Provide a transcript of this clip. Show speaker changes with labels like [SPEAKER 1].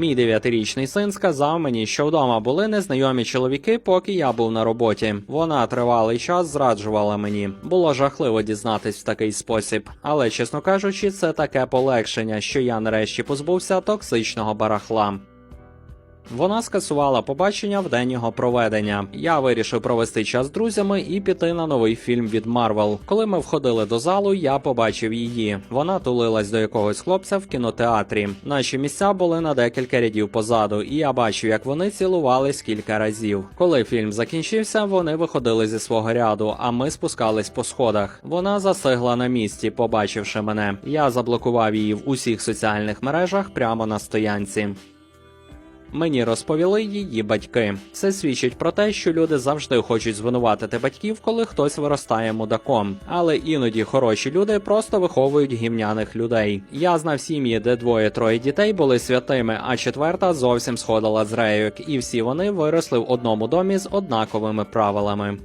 [SPEAKER 1] Мій дев'ятирічний син сказав мені, що вдома були незнайомі чоловіки, поки я був на роботі. Вона тривалий час зраджувала мені. Було жахливо дізнатись в такий спосіб. Але, чесно кажучи, це таке полегшення, що я нарешті позбувся токсичного барахла. Вона скасувала побачення в день його проведення. Я вирішив провести час з друзями і піти на новий фільм від Марвел. Коли ми входили до залу, я побачив її. Вона тулилась до якогось хлопця в кінотеатрі. Наші місця були на декілька рядів позаду, і я бачив, як вони цілувались кілька разів. Коли фільм закінчився, вони виходили зі свого ряду, а ми спускались по сходах. Вона застигла на місці, побачивши мене. Я заблокував її в усіх соціальних мережах прямо на стоянці. Мені розповіли її батьки. Це свідчить про те, що люди завжди хочуть звинуватити батьків, коли хтось виростає мудаком. Але іноді хороші люди просто виховують гімняних людей. Я знав сім'ї, де двоє-троє дітей були святими, а четверта зовсім сходила з рейок, і всі вони виросли в одному домі з однаковими правилами.